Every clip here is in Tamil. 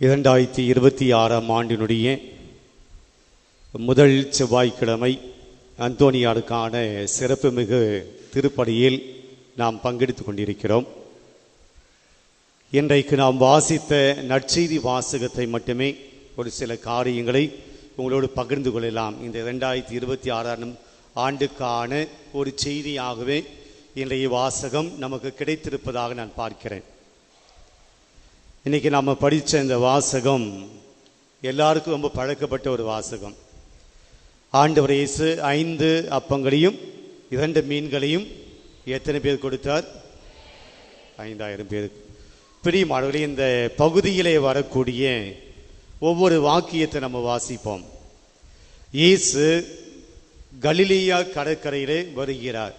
இரண்டாயிரத்தி இருபத்தி ஆறாம் ஆண்டினுடைய முதல் செவ்வாய்க்கிழமை அந்தோனியாருக்கான சிறப்புமிகு திருப்படியில் நாம் பங்கெடுத்து கொண்டிருக்கிறோம். இன்றைக்கு நாம் வாசித்த நற்செய்தி வாசகத்தை மட்டுமே ஒரு சில காரியங்களை உங்களோடு பகிர்ந்து கொள்ளலாம். இந்த இரண்டாயிரத்தி இருபத்தி ஆறாம் ஆண்டுக்கான ஒரு செய்தியாகவே இன்றைய வாசகம் நமக்கு கிடைத்திருப்பதாக நான் பார்க்கிறேன். இன்றைக்கி நாம் படித்த இந்த வாசகம் எல்லாருக்கும் ரொம்ப பழக்கப்பட்ட ஒரு வாசகம். ஆண்டவர் இயேசு ஐந்து அப்பங்களையும் இரண்டு மீன்களையும் எத்தனை பேர் கொடுத்தார்? ஐந்தாயிரம் பேருக்கு பிரியமானவர்களே இந்த பகுதியிலே வரக்கூடிய ஒவ்வொரு வாக்கியத்தை நம்ம வாசிப்போம். இயேசு கலிலியா கடற்கரையிலே வருகிறார்.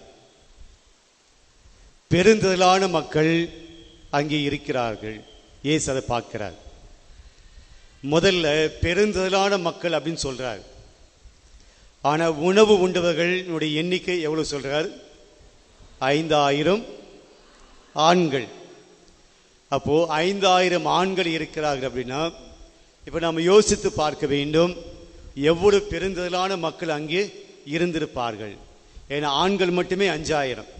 பெருந்திரளான மக்கள் அங்கே இருக்கிறார்கள். இயேசு அதை பார்க்கிறார். முதல்ல பெருந்தலான மக்கள் அப்படின்னு சொல்கிறார் ஆனால் உணவு உண்டவர்களுடைய எண்ணிக்கை எவ்வளோ சொல்கிறார் ஐந்தாயிரம் ஆண்கள். அப்போது ஐந்தாயிரம் ஆண்கள் இருக்கிறார்கள் அப்படின்னா இப்போ நம்ம யோசித்து பார்க்க வேண்டும் எவ்வளவு பெருந்தலான மக்கள் அங்கே இருந்திருப்பார்கள். ஏன்னா ஆண்கள் மட்டுமே அஞ்சாயிரம்.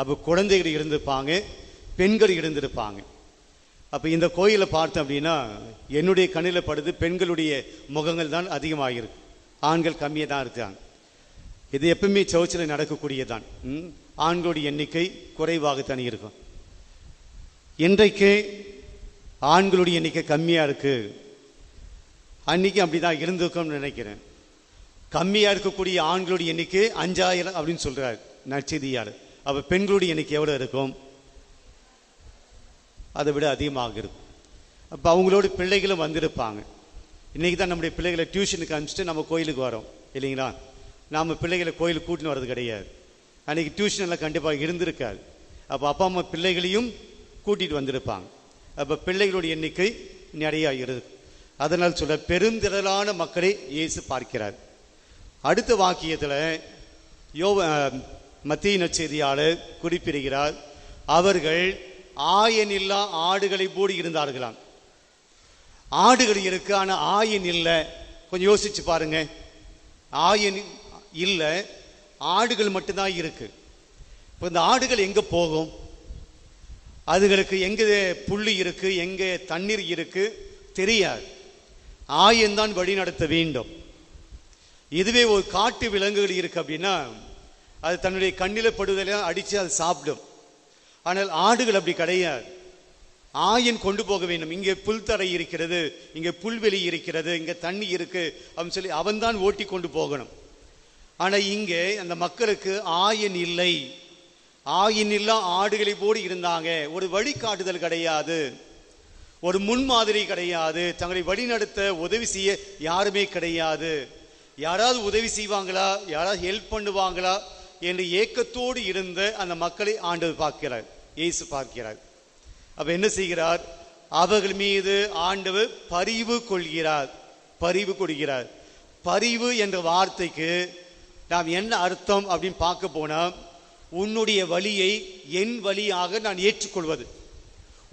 அப்போ குழந்தைகள் இருந்திருப்பாங்க பெண்கள் இருந்திருப்பாங்க. அப்போ இந்த கோயிலை பார்த்தோம் அப்படின்னா என்னுடைய கண்ணில் படுது பெண்களுடைய முகங்கள் தான் அதிகமாக இருக்கு ஆண்கள் கம்மியாக தான் இருக்காங்க. இது எப்பவுமே சர்ச்சில் நடக்கக்கூடியதான் ஆண்களுடைய எண்ணிக்கை குறைவாகத்தான் இருக்கும். இன்றைக்கு ஆண்களுடைய எண்ணிக்கை கம்மியாக இருக்குது அன்னைக்கு அப்படிதான் இருந்திருக்கும்னு நினைக்கிறேன். கம்மியாக இருக்கக்கூடிய ஆண்களுடைய எண்ணிக்கை அஞ்சாயிரம் அப்படின்னு சொல்கிறார் நற்செய்தியாளர். அப்போ பெண்களுடைய எண்ணிக்கை எவ்வளோ இருக்கும்? அதை விட அதிகமாகிறது அப்போ அவங்களோட பிள்ளைகளும் வந்திருப்பாங்க. இன்னைக்கு தான் நம்முடைய பிள்ளைகளை டியூஷனுக்கு அனுப்பிச்சிட்டு நம்ம கோயிலுக்கு வரோம். இல்லைங்களா? நாம் பிள்ளைகளை கோயிலுக்கு கூட்டின்னு வர்றது கிடையாது. அன்றைக்கி டியூஷனெல்லாம் கண்டிப்பாக இருந்திருக்காது. அப்போ அப்பா அம்மா பிள்ளைகளையும் கூட்டிகிட்டு வந்திருப்பாங்க. அப்போ பிள்ளைகளுடைய எண்ணிக்கை நிறைய இருக்கு. அதனால் சொல்ல பெருந்திரளான மக்களை இயேசு பார்க்கிறார். அடுத்த வாக்கியத்தில் யோ மத்திய நச்செய்தியாளர் குறிப்பிடுகிறார். அவர்கள் ஆயன் இல்லா ஆடுகளை போடி இருந்தார்களாம். ஆடுகள் இருக்கு ஆனா ஆயன் இல்லை. கொஞ்சம் யோசிச்சு பாருங்க. ஆயன் இல்லை ஆடுகள் மட்டும்தான் இருக்கு. இப்போ இந்த ஆடுகள் எங்க போகும்? அதுகளுக்கு எங்க புள்ளி இருக்கு எங்க தண்ணீர் இருக்கு? தெரியாது. ஆயன் தான் வழி நடத்த வேண்டும். இதுவே ஒரு காட்டு விலங்குகள் இருக்கு அப்படின்னா அது தன்னுடைய கண்ணில படுதலாம் அடிச்சு அது சாப்பிடும். ஆனால் ஆடுகள் அப்படி கிடையாது. ஆயன் கொண்டு போக வேண்டும். இங்கே புல்தரை இருக்கிறது இங்கே புல்வெளி இருக்கிறது இங்கே தண்ணி இருக்கு அப்படின்னு சொல்லி அவன் தான் ஓட்டி கொண்டு போகணும். ஆனால் இங்கே அந்த மக்களுக்கு ஆயன் இல்லை. ஆயின் இல்லா ஆடுகளை போடு இருந்தாங்க. ஒரு வழிகாட்டுதல் கிடையாது. ஒரு முன்மாதிரி கிடையாது. தங்களை வழிநடத்த உதவி செய்ய யாருமே கிடையாது. யாராவது உதவி செய்வாங்களா? யாராவது ஹெல்ப் பண்ணுவாங்களா? என்று ஏக்கத்தோடு இருந்த அந்த மக்களை ஆண்டவர் பார்க்கிறார். இயேசு பார்க்கிறார். அப்ப என்ன செய்கிறார்? அவர்கள் மீது ஆண்டவர் பரிவு கொள்கிறார். பரிவு கொள்கிறார் பரிவு என்ற வார்த்தைக்கு நாம் என்ன அர்த்தம் அப்படின்னு பார்க்க போனால் உன்னுடைய வழியை என் வழியாக நான் ஏற்றுக்கொள்வது.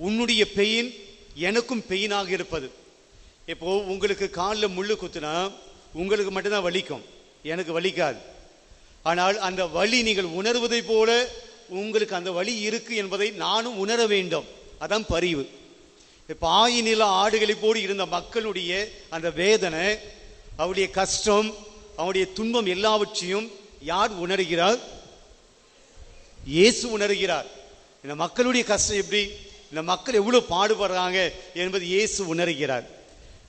உன்னுடைய பெயின் எனக்கும் பெயினாக இருப்பது. இப்போது உங்களுக்கு காலில் முள்ளு குத்துனா உங்களுக்கு மட்டும்தான் வலிக்கும். எனக்கு வலிக்காது. ஆனால் அந்த வழி நீங்கள் உணர்வதை போல உங்களுக்கு அந்த வழி இருக்கு என்பதை நானும் உணர வேண்டும். அதான் பரிவு. இப்ப நில ஆடுகளை போடு இருந்த மக்களுடைய அந்த வேதனை அவருடைய கஷ்டம் அவருடைய துன்பம் எல்லாவற்றையும் யார் உணர்கிறார்? இயேசு உணர்கிறார். இந்த மக்களுடைய கஷ்டம் எப்படி? இந்த மக்கள் எவ்வளவு பாடுபடுறாங்க என்பது இயேசு உணர்கிறார்.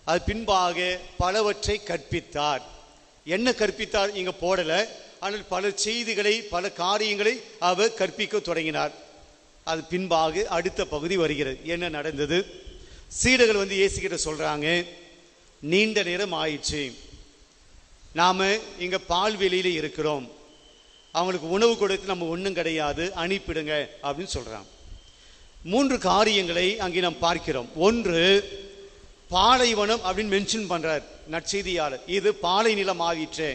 அது பின்பாக பலவற்றை கற்பித்தார். என்ன கற்பித்தார்? இங்க போடலை. ஆனால் பல செய்திகளை பல காரியங்களை அவர் கற்பிக்க தொடங்கினார். அது பின்பாக அடுத்த பகுதி வருகிறது. என்ன நடந்தது? சீடர்கள் வந்து இயேசுகிட்ட சொல்கிறாங்க நீண்ட நேரம் ஆயிடுச்சு. நாம் இங்கே பால்வெளியில இருக்கிறோம். அவங்களுக்கு உணவு கொடுத்து நம்ம ஒன்றும் கிடையாது. அனுப்பிடுங்க அப்படின்னு சொல்கிறான் மூன்று காரியங்களை அங்கே நாம் பார்க்கிறோம். ஒன்று பாலைவனம் அப்படின்னு மென்ஷன் பண்ணுறார் நற்செய்தியாளர். இது பாலை நிலம் ஆகிற்றே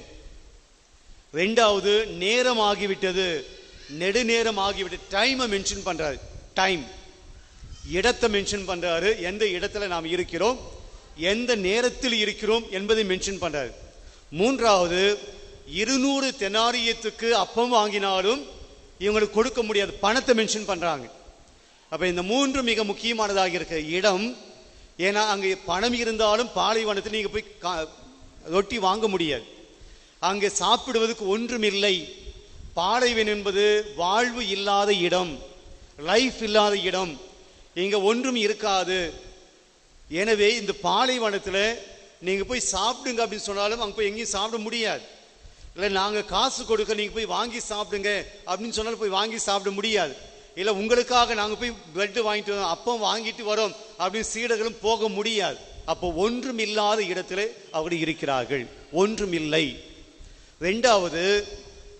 ரெண்டாவது நேரம் ஆகிவிட்டது நெடுநேரம் ஆகிவிட்டது டைமை மென்ஷன் பண்ணுறாரு டைம் இடத்தை மென்ஷன் பண்ணுறாரு எந்த இடத்துல நாம் இருக்கிறோம்? எந்த நேரத்தில் இருக்கிறோம் என்பதை மென்ஷன் பண்ணுறாரு மூன்றாவது இருநூறு தெனாரியத்துக்கு அப்பம் வாங்கினாலும் இவங்களுக்கு கொடுக்க முடியாது. பணத்தை மென்ஷன் பண்ணுறாங்க அப்போ இந்த மூன்று மிக முக்கியமானதாக இருக்க இடம். ஏன்னா அங்கே பணம் இருந்தாலும் பாலைவனத்தில் நீங்கள் போய் கா- ரொட்டி வாங்க முடியாது. அங்கே சாப்பிடுவதற்கு ஒன்றுமில்லை. பாலைவன் என்பது வாழ்வு இல்லாத இடம் லைஃப் இல்லாத இடம். இங்கே ஒன்றும் இருக்காது. எனவே இந்த பாலைவனத்தில் நீங்கள் போய் சாப்பிடுங்க அப்படின்னு சொன்னாலும் அங்கே போய் எங்கேயும் சாப்பிட முடியாது. இல்லை நாங்கள் காசு கொடுக்க நீங்கள் போய் வாங்கி சாப்பிடுங்க அப்படின்னு சொன்னாலும் போய் வாங்கி சாப்பிட முடியாது. இல்லை உங்களுக்காக நாங்கள் போய் பிரெட் வாங்கிட்டு வரோம் அப்பம் வாங்கிட்டு வரோம் அப்படின்னு சீடர்களும் போக முடியாது. அப்போ ஒன்றும் இல்லாத இடத்துல அவர்கள் இருக்கிறார்கள். ஒன்றும் இல்லை ரெண்டாவது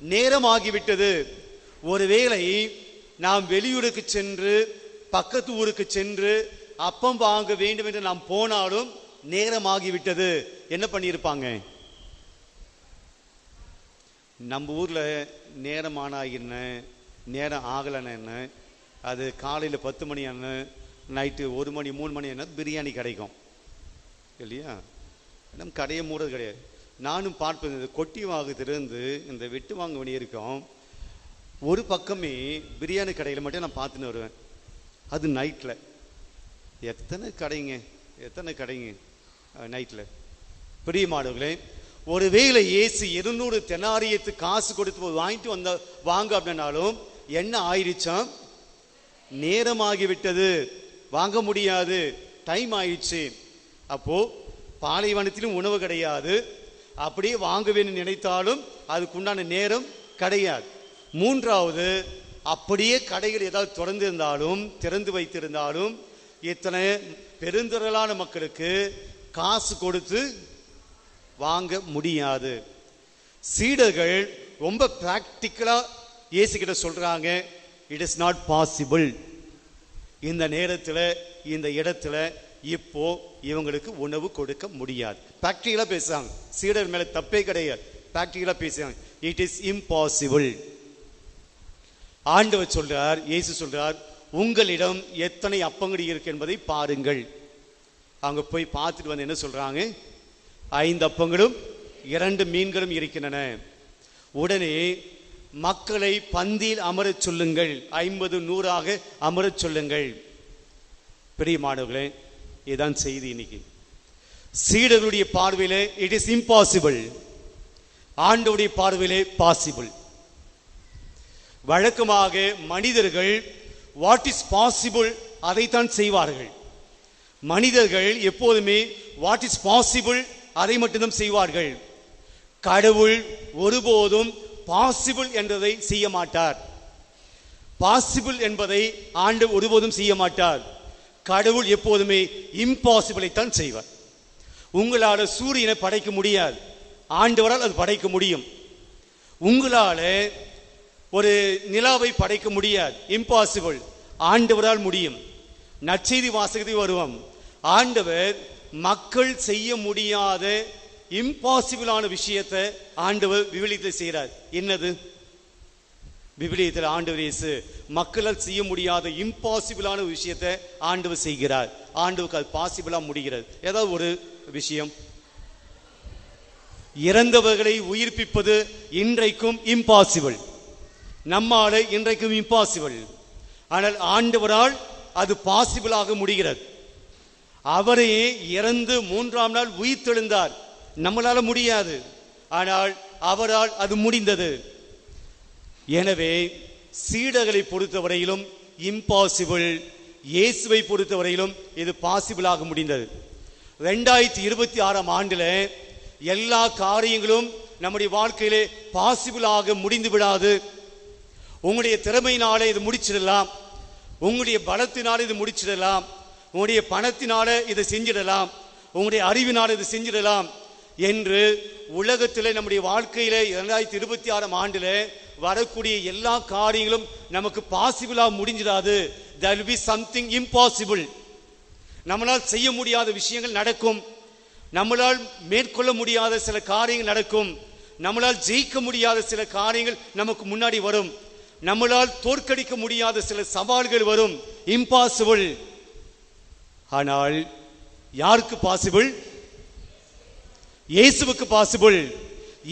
நேரமாகிவிட்டது. ஒருவேளை நாம் வெளியூருக்கு சென்று பக்கத்து ஊருக்கு சென்று அப்பம் வாங்க வேண்டும் என்று நாம் போனாலும் நேரமாகிவிட்டது. என்ன பண்ணியிருப்பாங்க? நம்ம ஊரில் நேரம் ஆனாகின நேரம் ஆகலைன்னு அது காலையில் பத்து மணி என்ன? நைட்டு ஒரு மணி மூணு மணி என்ன? பிரியாணி கிடைக்கும். இல்லையா? நம்ம கடையை மூடுறது கிடையாது. நானும் பார்ப்பது இந்த கொட்டி வாகத்திலிருந்து இந்த வெட்டு வாங்க வேண்டிய இருக்கும். ஒரு பக்கமே பிரியாணி கடையில் மட்டும் நான் பார்த்துன்னு வருவேன். அது நைட்டில் எத்தனை கடைங்க? எத்தனை கடைங்க? நைட்டில் பிரியமானவர்களே ஒருவேளை ஏசி இருநூறு தெனாரியத்து காசு கொடுத்து போய் வாங்கிட்டு வந்த வாங்க அப்படின்னாலும் என்ன ஆயிடுச்சாம் நேரமாகிவிட்டது. வாங்க முடியாது. டைம் ஆயிடுச்சு. அப்போது பாலைவனத்திலும் உணவு கிடையாது. அப்படியே வாங்குவேன்னு நினைத்தாலும் அதுக்குண்டான நேரம் கிடையாது. மூன்றாவது அப்படியே கடைகள் ஏதாவது திறந்து இருந்தாலும் திறந்து வைத்திருந்தாலும் இத்தனை பெருந்திரளான மக்களுக்கு காசு கொடுத்து வாங்க முடியாது. சீடர்கள் ரொம்ப ப்ராக்டிக்கலாக இயேசுகிட்ட சொல்கிறாங்க இட் இஸ் நாட் பாசிபிள் இந்த நேரத்தில் இந்த இடத்துல இப்போ இவங்களுக்கு உணவு கொடுக்க முடியாது. பிராக்டிக்கலா பேசுகிறாங்க சீடர் மேலே தப்பே கிடையாது. பிராக்டிக்கலா பேசுகிறாங்க இட் இஸ் இம்பாசிபிள் ஆண்டவர் சொல்றார் இயேசு சொல்றார் உங்களிடம் எத்தனை அப்பங்கடி இருக்கு என்பதை பாருங்கள். அவங்க போய் பார்த்துட்டு வந்து என்ன சொல்றாங்க? ஐந்து அப்பங்களும் இரண்டு மீன்களும் இருக்கின்றன. உடனே மக்களை பந்தியில் அமரச் சொல்லுங்கள். ஐம்பது நூறாக அமரச் சொல்லுங்கள். பெரிய மாணவர்களே இதுதான் செய்தி இன்னைக்கு. சீடர்களுடைய பார்வையில் இட் இஸ் இம்பாசிபிள் ஆண்டவுடைய பார்வையிலே பாசிபிள் வழக்கமாக மனிதர்கள் வாட் இஸ் பாசிபிள் அதைத்தான் செய்வார்கள். மனிதர்கள் எப்போதுமே வாட் இஸ் பாசிபிள் அதை மட்டும்தான் செய்வார்கள். கடவுள் ஒருபோதும் பாசிபிள் என்றதை செய்ய மாட்டார். பாசிபிள் என்பதை ஆண்டு ஒருபோதும் செய்ய மாட்டார். கடவுள் எப்போதுமே இம்பாசிபிளை தான் செய்வார். உங்களால் சூரியனை படைக்க முடியாது. ஆண்டவரால் அது படைக்க முடியும். உங்களால் ஒரு நிலாவை படைக்க முடியாது. இம்பாசிபிள் ஆண்டவரால் முடியும். நற்செய்தி வாசகத்தை வருவோம். ஆண்டவர் மக்கள் செய்ய முடியாத இம்பாசிபிளான விஷயத்தை ஆண்டவர் விவிலியத்தில் செய்கிறார் என்னது? விவிலியத்தில் ஆண்டவர் இயேசு மக்களால் செய்ய முடியாத இம்பாசிபிளான விஷயத்தை ஆண்டவர் செய்கிறார். ஆண்டவுக்கு அது பாசிபிளாக முடிகிறது. ஏதாவது ஒரு விஷயம்? இறந்தவர்களை உயிர்ப்பிப்பது இன்றைக்கும் இம்பாசிபிள் நம்மால் இன்றைக்கும் இம்பாசிபிள் ஆனால் ஆண்டவரால் அது பாசிபிளாக முடிகிறது. அவரையே இறந்து மூன்றாம் நாள் உயிர்த்தெழுந்தார். நம்மளால முடியாது. ஆனால் அவரால் அது முடிந்தது. எனவே சீடர்களை பொறுத்தவரையிலும் இம்பாசிபிள் இயேசுவை பொறுத்தவரையிலும் இது பாசிபிளாக முடிந்தது. ரெண்டாயிரத்தி இருபத்தி ஆறாம் ஆண்டில் எல்லா காரியங்களும் நம்முடைய வாழ்க்கையிலே பாசிபிளாக முடிந்து விடாது. உங்களுடைய திறமையினாலே இது முடிச்சிடலாம். உங்களுடைய பலத்தினால இது முடிச்சிடலாம். உங்களுடைய பணத்தினால இதை செஞ்சிடலாம். உங்களுடைய அறிவினால் இதை செஞ்சிடலாம் என்று உலகத்தில் நம்முடைய வாழ்க்கையில இரண்டாயிரத்தி இருபத்தி ஆறாம் ஆண்டில் வரக்கூடிய எல்லா காரியங்களும் நமக்கு பாசிபிளா முடிஞ்சிடாது. தர் பி சம்திங் இம்பாசிபிள் நம்மளால் செய்ய முடியாத விஷயங்கள் நடக்கும். நம்மளால் மேற்கொள்ள முடியாத சில காரியங்கள் நடக்கும். நம்மளால் ஜெயிக்க முடியாத சில காரியங்கள் நமக்கு முன்னாடி வரும். நம்மளால் தோற்கடிக்க முடியாத சில சவால்கள் வரும். இம்பாசிபிள் ஆனால் யாருக்கு பாசிபிள் இயேசுவுக்கு பாசிபிள்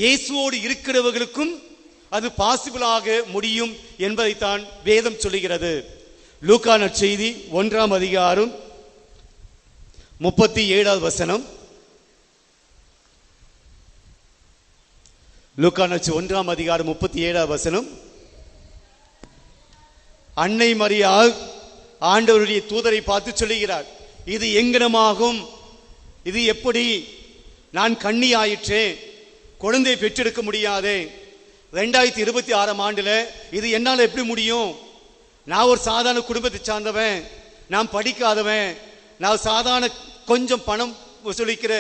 இயேசுவோடு இருக்கிறவர்களுக்கும் அது பாசிபிளாக முடியும் என்பதைத்தான் வேதம் சொல்லுகிறது. லூக்கான நற்செய்தி ஒன்றாம் அதிகாரம் முப்பத்தி ஏழாவது வசனம். லூக்கானச்சு ஒன்றாம் அதிகாரம் முப்பத்தி ஏழாவது வசனம். அன்னை மரியா ஆண்டவருடைய தூதரை பார்த்து சொல்லுகிறார் இது எங்கனமாகும் இது எப்படி? நான் கண்ணி ஆயிற்றேன் குழந்தை பெற்றெடுக்க முடியாதே. ரெண்டாயிரத்தி இருபத்தி ஆறாம் ஆண்டில் இது என்னால் எப்படி முடியும்? நான் ஒரு சாதாரண குடும்பத்தை சார்ந்தவன். நான் படிக்காதவன். நான் சாதாரண கொஞ்சம் பணம் வசூலிக்கிற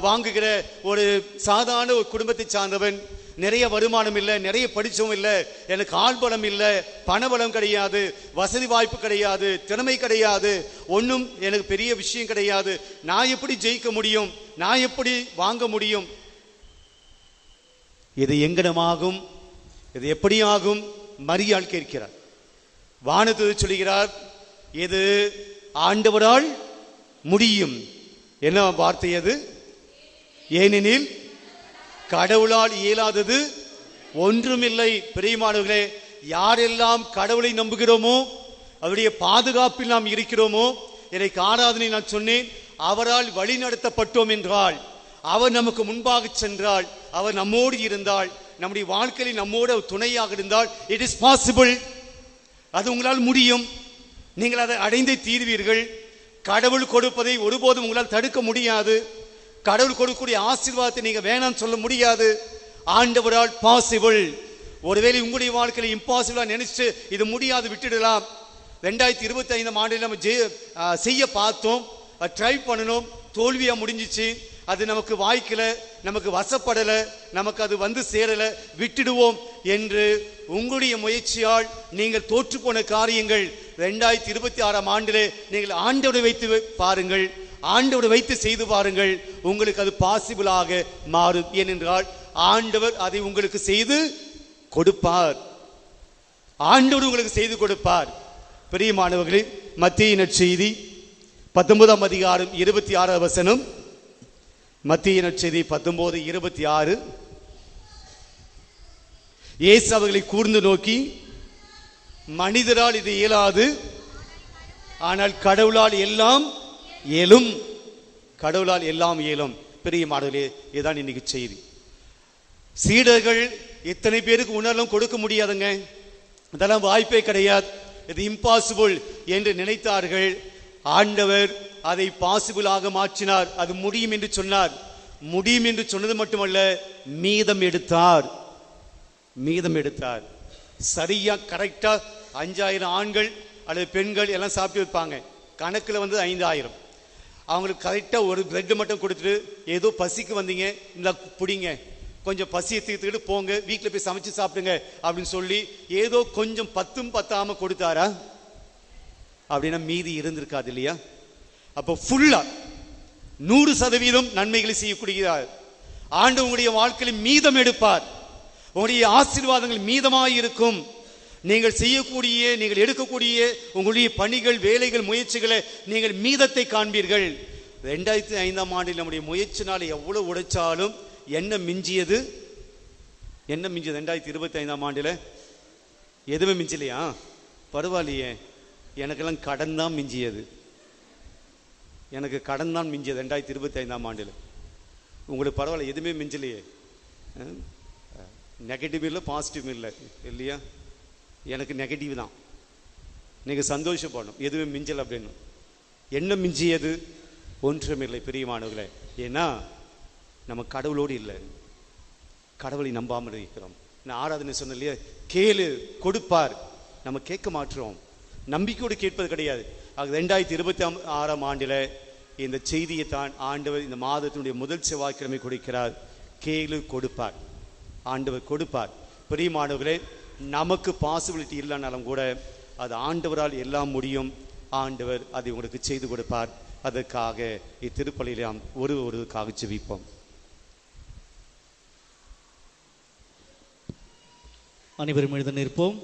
வாங்குகிற ஒரு சாதாரண ஒரு குடும்பத்தை சார்ந்தவன். நிறைய வருமானம் இல்லை நிறைய படித்தவும் இல்லை. எனக்கு ஆள்பலம் இல்லை பணபலம் கிடையாது வசதி வாய்ப்பு கிடையாது திறமை கிடையாது. ஒன்றும் எனக்கு பெரிய விஷயம் கிடையாது. நான் எப்படி ஜெயிக்க முடியும்? நான் எப்படி வாங்க முடியும்? இது எங்கனமாகும்? இது எப்படியாகும்? மரியாள் கேட்கிறார். வானத்து சொல்கிறார் இது ஆண்டவரால் முடியும்? என்ன வார்த்தை அது? ஏனெனில் கடவுளால் இயலாதது ஒன்றுமில்லை. பிரியமானவர்களே யாரெல்லாம் கடவுளை நம்புகிறோமோ அவருடைய பாதுகாப்பில் நாம் இருக்கிறோமோ என்னை ஆராதனை நான் சொன்னேன். அவரால் வழி நடத்தப்பட்டோம் என்றால் அவர் நமக்கு முன்பாக சென்றால் அவர் நம்மோடு இருந்தால் நம்முடைய வாழ்க்கையில் நம்மோட துணையாக இருந்தால் இட் இஸ் பாசிபிள் அது உங்களால் முடியும். நீங்கள் அதை அடைந்தே தீர்வீர்கள். கடவுள் கொடுப்பதை ஒருபோதும் உங்களால் தடுக்க முடியாது. கடவுள் கொடுக்கக்கூடிய ஆசீர்வாதத்தை நீங்கள் வேணாம்னு சொல்ல முடியாது. ஆண்டவரால் பாசிபிள் ஒருவேளை உங்களுடைய வாழ்க்கையில் இம்பாசிபிளாக நினைச்சு இது முடியாது விட்டுடலாம். ரெண்டாயிரத்தி இருபத்தி ஐந்தாம் ஆண்டில் நம்ம ஜெய- செய்ய பார்த்தோம். ட்ரை பண்ணணும். தோல்வியாக முடிஞ்சிச்சு. அது நமக்கு வாய்க்கலை. நமக்கு வசப்படல நமக்கு அது வந்து சேரல விட்டுடுவோம் என்று உங்களுடைய முயற்சியால் நீங்கள் தோற்று போன காரியங்கள் ரெண்டாயிரத்தி இருபத்தி ஆறாம் ஆண்டிலே நீங்கள் ஆண்டோடு வைத்து பாருங்கள் ஆண்டவரை வைத்து செய்து பாருங்கள் உங்களுக்கு அது பாசிபிளாக மாறும். ஏனென்றால் ஆண்டவர் அதை உங்களுக்கு செய்து கொடுப்பார். ஆண்டவர் உங்களுக்கு செய்து கொடுப்பார். பெரிய மாணவர்களே மத்திய செய்தி பத்தொன்பதாம் அதிகாரம் இருபத்தி ஆறாம் வசனம். மத்திய நற்செய்தி பத்தொன்பது இருபத்தி ஆறு. இயேசு அவர்களை கூர்ந்து நோக்கி மனிதரால் இது இயலாது ஆனால் கடவுளால் எல்லாம் இயலும். கடவுளால் எல்லாம் இயலும். பெரிய மாடலே இதுதான் இன்னைக்கு செய்தி. சீடர்கள் இத்தனை பேருக்கு உணர்வும் கொடுக்க முடியாதுங்க. அதெல்லாம் வாய்ப்பே கிடையாது. இது இம்பாசிபிள் என்று நினைத்தார்கள். ஆண்டவர் அதை பாசிபிளாக மாற்றினார். அது முடியும் என்று சொன்னார். முடியும் என்று சொன்னது மட்டுமல்ல மீதம் எடுத்தார். மீதம் எடுத்தார். சரியா கரெக்டா அஞ்சாயிரம் ஆண்கள் அல்லது பெண்கள் எல்லாம் சாப்பிட்டு வைப்பாங்க. கணக்குல வந்து ஐந்தாயிரம். அவங்களுக்கு கரெக்டா ஒரு பிரெட் மட்டும் கொடுத்துட்டு ஏதோ பசிக்கு வந்தீங்க இந்த பிடிங்க கொஞ்சம் பசியை தீர்த்துக்கிட்டு போங்க வீட்டில் போய் சமைச்சு சாப்பிடுங்க அப்படின்னு சொல்லி ஏதோ கொஞ்சம் பத்தும் பத்தாம கொடுத்தாரா? அப்படின்னா மீதி இருந்திருக்காது இல்லையா? அப்போ ஃபுல்லா நூறு சதவீதம் நன்மைகளை செய்யக்கூடியதார். ஆண்டு உங்களுடைய வாழ்க்கையில் மீதம் எடுப்பார். உங்களுடைய ஆசீர்வாதங்கள் மீதமாக இருக்கும். நீங்கள் செய்யக்கூடிய நீங்கள் எடுக்கக்கூடிய உங்களுடைய பணிகள் வேலைகள் முயற்சிகளை நீங்கள் மீதத்தை காண்பீர்கள். ரெண்டாயிரத்தி ஐந்தாம் ஆண்டில் நம்முடைய முயற்சினால் எவ்வளவு உழைச்சாலும் என்ன மிஞ்சியது? என்ன மிஞ்சியது? ரெண்டாயிரத்தி இருபத்தி ஐந்தாம் ஆண்டில் எதுவுமே மிஞ்சலையா? பரவாயில்லையே. எனக்கெல்லாம் கடன் தான் மிஞ்சியது. எனக்கு கடன் தான் மிஞ்சியது ரெண்டாயிரத்தி இருபத்தி ஐந்தாம் ஆண்டில். உங்களுக்கு பரவாயில்ல எதுவுமே மிஞ்சலையே. நெகட்டிவ் இல்லை பாசிட்டிவ் இல்லை இல்லையா? எனக்கு நெகட்டிவ் தான். நீங்கள் சந்தோஷப்படணும் எதுவுமே மிஞ்சல் அப்படின்னு. என்ன மிஞ்சியது? ஒன்றுமில்லை பிரியமானவர்களே. ஏன்னா நம்ம கடவுளோடு இல்லை. கடவுளை நம்பாமல் இருக்கிறோம். நான் ஆராதனை சொன்னேன் இல்லையா? கேளு கொடுப்பார். நம்ம கேட்க மாற்றோம் நம்பிக்கையோடு கேட்பது கிடையாது. ஆக ரெண்டாயிரத்தி இருபத்தி ஆறாம் ஆண்டில் இந்த செய்தியை தான் ஆண்டவர் இந்த மாதத்தினுடைய முதல் செவ்வாய்க்கிழமை கொடுக்கிறார். கேளு கொடுப்பார். ஆண்டவர் கொடுப்பார். பிரியமானவர்களே நமக்கு பாசிபிலிட்டி இல்லைனாலும் கூட அது ஆண்டவரால் எல்லாம் முடியும். ஆண்டவர் அதை உங்களுக்கு செய்து கொடுப்பார். அதற்காக இத்திருப்பலியில் நாம் ஒரு ஒருவருக்காக ஜெபிப்போம். அனைவரும் எழுத நிற்போம்.